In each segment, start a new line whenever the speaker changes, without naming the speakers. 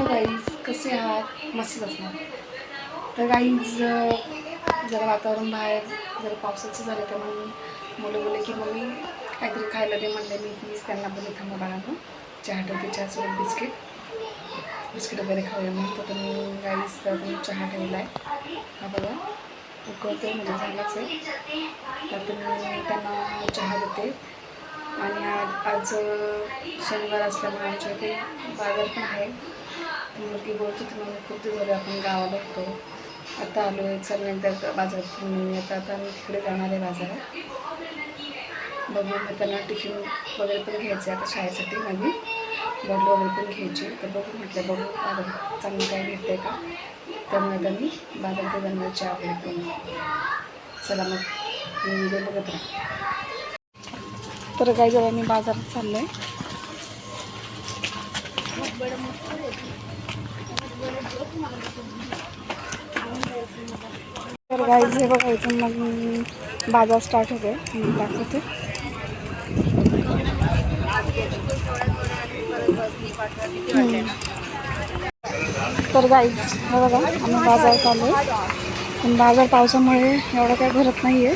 Hello guys कसे आहात? मस्तच असणार. तर गाईज जरा वातावरण बाहेर जरा पावसाचं झालं तर म्हणून मुलं बोलले की मम्मी काहीतरी खायला दे म्हणले मी. प्लीज त्यांना बोलले थांबा बाळांनो चहा ठेवते चहासोबत बिस्किट. बिस्किट वगैरे खाऊया म्हणून. तर तुम्ही गाईज तर चहा ठेवला आहे. हा बघा. उकळते म्हणजे झालाच आहे. तर तुम्ही त्यांना चहा देते. आणि आज आज शनिवार असल्यामुळे आमच्या इथे बाजार पण आहे. मुलगी बोलतो तुम्हाला खूप दिवस झाले आपण गावाला होतो. आता आलो आहे चल एकदा बाजारात फिरून आता आता मी तिकडे जाणार आहे बाजारात. बघू मग त्यांना टिफिन वगैरे पण घ्यायचं आहे आता शाळेसाठी नवीन. बॉटल वगैरे पण घ्यायची. तर बघू म्हटलं बघू बाजारात चांगलं काय भेटतं आहे का त्यामुळे आता मी बाजारात जाणार चहा वगैरे चला मग मी व्हिडिओ बघत राहा. तर काही झालं मी बाजारात चाललं आहे तर गाईज हे बघा इथून मग बाजार स्टार्ट होते मी दाखवते. तर गाईज हे बघा आम्ही बाजारात आलो पण बाजार पावसामुळे एवढं काय भरत नाही आहे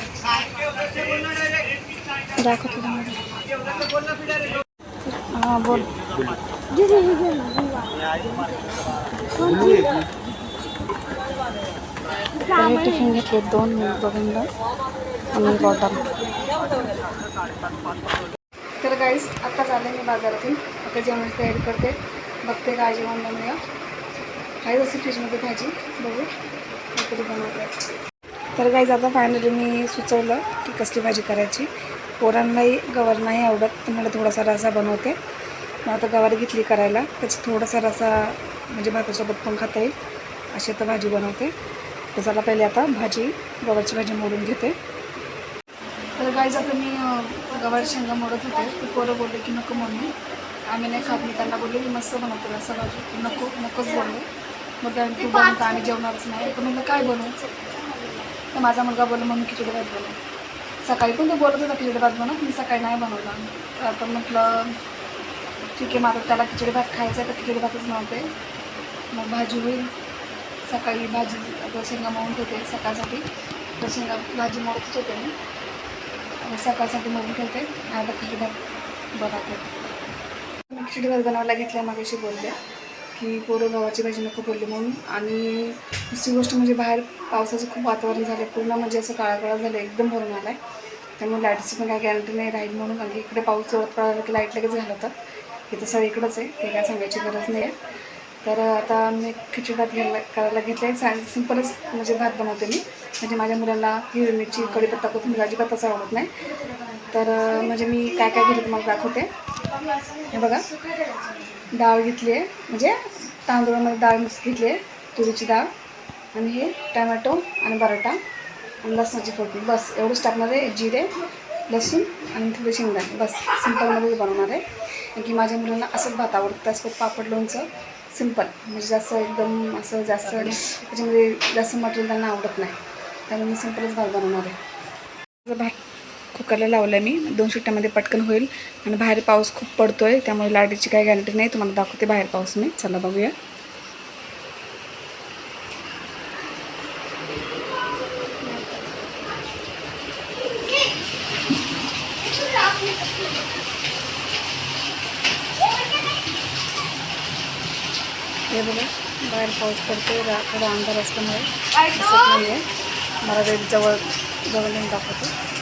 दाखवते तुम्हाला. बोल. जी टिफिन घेतले दोन गोविंद आणि बॉटल तर गाईस आत्ता चालले मी बाजारातून. आता जेवणाची तयारी करते. बघते काय जेवण बनवूया. आहे जसं फ्रीजमध्ये भाजी. बघू. काहीतरी बनवते तर गाईज आता फायनली मी सुचवलं की कसली भाजी करायची. पोरांनाही गवार नाही आवडत तर मला थोडासा रसा बनवते. मग आता गवारी घेतली करायला. त्याची थोडासा रसा म्हणजे भातासोबत पण खाता येईल. अशी आता भाजी बनवते. तर चला पहिले आता भाजी गवारची भाजी मोडून घेते. तर गाईज आता मी गवारी शेंगा मोडत होते. ते पोरं बोलले की नको मम्मी. आम्ही नाही खात. मी त्यांना बोलले मी मस्त बनवतो रसा भाजी. नको नकोच बोलले. मग त्यांनी तू बनवता आम्ही जेवणारच नाही. तर म्हणलं काय बनवू? तर माझा मुलगा बोलला मम्मी खिचडी भात बनव. सकाळी पण तो बोलत होता खिचडी भात बनव. मी सकाळी नाही बनवला. तर म्हटलं ठीक आहे माझं त्याला खिचडी भात खायचा आहे तर खिचडी भातच बनवते. मग भाजी होईल. सकाळी भाजी आता शेंगा मळून ठेवते सकाळसाठी. तर शेंगा भाजी मळतच होते मी. सकाळसाठी मळून ठेवते. आता खिचडी भात बनवते. मी खिचडी भात बनवायला घेतल्या मागेशी बोलले की पोरं गव्हाची भाजी नको बोलली म्हणून. आणि दुसरी गोष्ट म्हणजे बाहेर पावसाचं खूप वातावरण झालं पूर्ण म्हणजे असं काळा काळा झालं एकदम भरून आला आहे त्यामुळे लाईटची पण काही गॅरंटी नाही राहील म्हणून. कारण इकडे पाऊस जोरात पडायला की लाइट लगेच घालवतात. इथं सगळीकडंच आहे ते काय सांगायची गरज नाही आहे. तर आता मी खिचडी भात घ्यायला करायला घेतले आहे. सिम्पलच म्हणजे भात बनवते मी. म्हणजे माझ्या मुलांना हिरवी मिरची कढीपत्ता कोथिंबीर अजिबातच आवडत नाही. तर म्हणजे मी काय काय घेतलं तुम्हाला दाखवते. हे बघा. डाळ घेतली आहे. म्हणजे तांदूळामध्ये डाळ मिक्स घेतली आहे. तुरीची डाळ आणि हे टमॅटो आणि बटाटा आणि लसणाची फोडणी. बस. एवढंच टाकणार आहे जिरे लसूण आणि थोडे शेंगदाणे. बस. सिम्पलमध्ये बनवणार आहे. कारण की माझ्या मुलांना असंच भात आवडतं. त्यासोबत पापड लोणचं सिंपल म्हणजे जास्त एकदम असं जास्त त्याच्यामध्ये जास्त मटेरियल त्यांना आवडत नाही. त्यामुळे मी सिम्पलच भात बनवणार आहे. भात कुकरला लावला मी. दोन शिट्ट्यामध्ये पटकन होईल. आणि बाहेर पाऊस खूप पडतो आहे त्यामुळे लाडीची काही गॅरंटी नाही. तुम्हाला दाखवते बाहेर पाऊस मी. चला बघूया. हे बघा बाहेर पाऊस पडतोय रा थोडा अंधार असल्यामुळे दिसत नाही आहे मला ते जवळ जवळ येऊन दाखवते.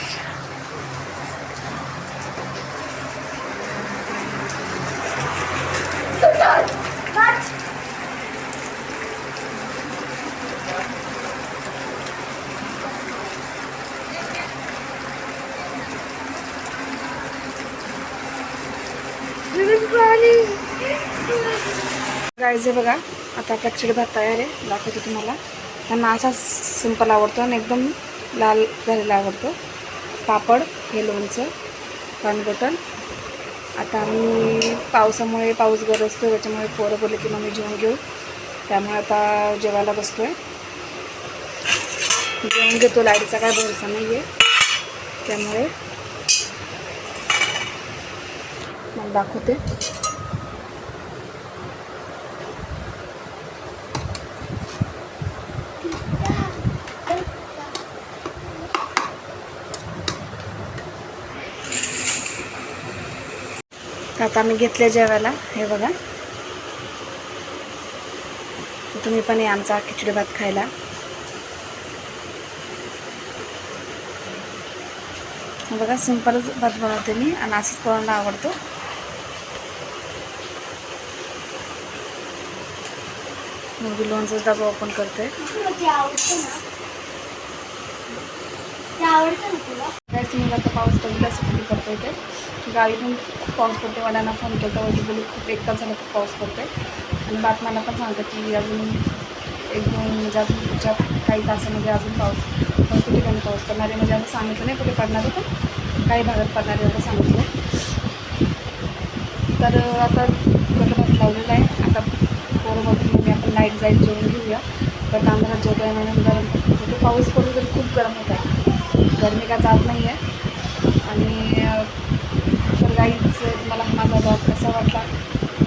गायचे बघा. आता आपला खिचडी भात तयार आहे. दाखवते तुम्हाला. त्यांना असाच सिंपल आवडतो आणि एकदम लाल झालेला आवडतो. पापड हे लोणचं पाणी बटन आता आम्ही पावसामुळे पाऊस गरजतो त्याच्यामुळे पोरं बोलले की मग मी जेवण घेऊ. त्यामुळे आता जेवायला बसतो आहे जेवण घेतो. लाईटचा काय भरोसा नाही आहे त्यामुळे मग दाखवते. आता आम्ही घेतले जेवायला. हे बघा. तुम्ही पण या आमचा खिचडी भात खायला. बघा सिंपलच भात बनवते मी आणि असंच कोणाला आवडतो. मग मी डबा ओपन करते.
आवडतं ना तुला?
काय सिंगलचा पाऊस पडला सुट्टी पडतो इथे गावी पण खूप पाऊस पडते वडिलांना फोन केला वडील बोलू खूप एक तास झाला खूप पाऊस पडतोय. आणि बातम्यांना पण सांगतात की अजून एक दोन म्हणजे अजून पुढच्या काही तासामध्ये अजून पाऊस भरपूर ठिकाणी पाऊस पडणार आहे. म्हणजे असं सांगितलं नाही कुठे पडणार होतं पण काही भागात पडणार आहे आता सांगितलं. तर आता भात लावलेलं आहे. आता पोरं म्हणजे आपण लाइट जाईल जेवून घेऊया. पण आम्हाला जेवढं आहे म्हणून गरम पाऊस पडून तरी खूप गरम होत आहे. गर्मी का जात नाही आहे आणि अं, तर गाईच मला माझा ब्लॉग कसा वाटला?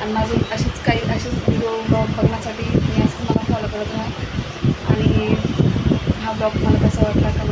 आणि माझे असेच काही असेच व्हिडिओ ब्लॉग बघण्यासाठी मी असंच मला फॉलो करत राहा. आणि हा ब्लॉग मला कसा वाटला?